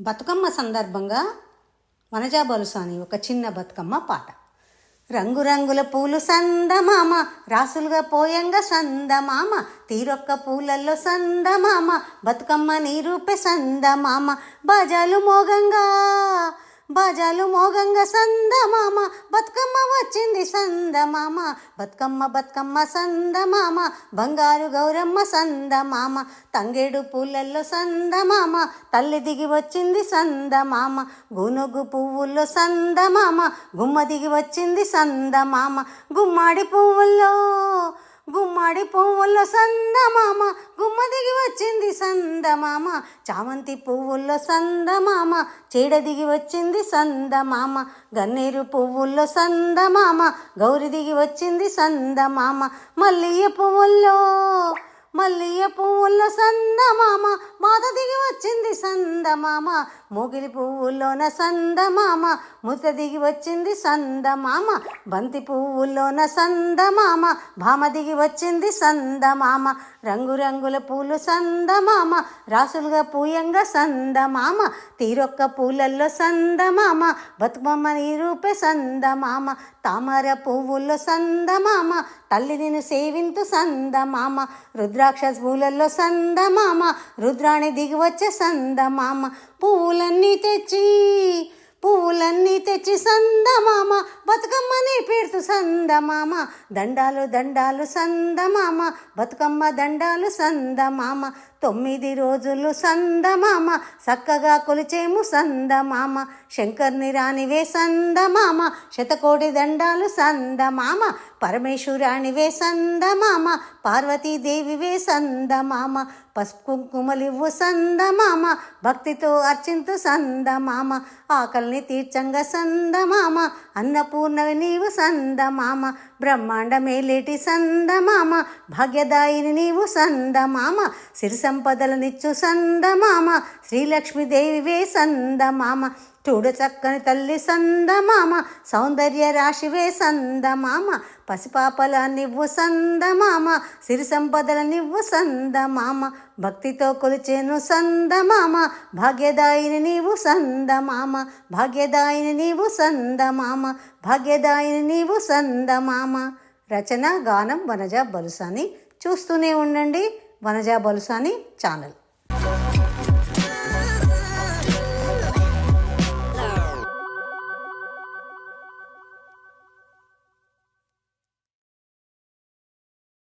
బతుకమ్మ సందర్భంగా వనజా బలుసాని ఒక చిన్న బతుకమ్మ పాట. రంగురంగుల పూలు సందమామ రాసులుగా పోయంగా సందమామ తీరొక్క పూలల్లో సందమామ బతుకమ్మ నీరూపే సందమామ బజాలు మోగంగా బాజాలు మోగంగా సందమామ బతుకమ్మ వచ్చింది సందమామ బతుకమ్మ బతుకమ్మ సందమామ బంగారు గౌరమ్మ సందమామ తంగేడు పూలల్లో సందమామ తల్లి దిగి వచ్చింది సందమామ గునుగు పువ్వుల్లో సందమామ గుమ్మ దిగి వచ్చింది సందమామ గుమ్మాడి పువ్వుల్లో గుమ్మడి పువ్వుల్లో సందమామ గుమ్మ దిగి వచ్చింది సందమామ. చామంతి పువ్వుల్లో సందమామ చీడ దిగి వచ్చింది సందమామ. గన్నేరు పువ్వుల్లో సందమామ గౌరి దిగి వచ్చింది సందమామ. మల్లియ పువ్వుల్లో మల్లియ పువ్వుల్లో సందమామ మాత దిగి వచ్చింది సందమామ. మొగిలి పువ్వుల్లోన సందమామ ముత దిగి వచ్చింది సందమామ. బంతి పువ్వుల్లోన సందమామ భామ దిగి వచ్చింది సందమామ. రంగురంగుల పూలు సందమామ రాసులుగా పూయంగా సందమామ. తీరొక్క పూలల్లో సందమామ బతుకమ్మ నీరూపే సందమామ. తామర పువ్వుల్లో సందమామ తల్లి నేను సేవింతు సందమామ రుద్రాక్ష పూలల్లో సందమామ రుద్రాణి దిగివచ్చే సందమామ పూలన్నీ తెచ్చి పూల తెచ్చి సందమామ బతుకమ్మని పేరుతు సందమామ. దండాలు దండాలు సందమామ బతుకమ్మ దండాలు సందమామ. తొమ్మిది రోజులు సందమామ చక్కగా కొలిచేము సందమామ. శంకర్ని రానివే సందమామ శతకోటి దండాలు సందమామ. పరమేశ్వరానివే సందమామ పార్వతీదేవివే సందమామ. పసుపు కుంకుమలివ్వు సందమామ భక్తితో అర్చింతు సందమామ. ఆకలిని తీర్చంగా సందమామ అన్నపూర్ణవి నీవు సందమామ బ్రహ్మాండ మేలేటి సందమామ భాగ్యదాయిని నీవు సందమామ సిరి సంపదలనిచ్చు సందమామ శ్రీలక్ష్మీదేవివే సందమామ. చూడు చక్కని తల్లి సందమామ సౌందర్య రాశివే సందమామ పసిపాపల నివ్వు సందమామ సిరి సంపదల నివ్వు సందమామ భక్తితో కొలిచేను సందమామ భాగ్యదాయిని నీవు సందమామ భాగ్యదాయిని నీవు సందమామ భాగ్యదాయిని నీవు సందమామ. రచన గానం వనజ బలుసాని. చూస్తూనే ఉండండి వనజ బలుసాని ఛానల్.